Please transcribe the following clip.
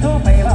โทรไป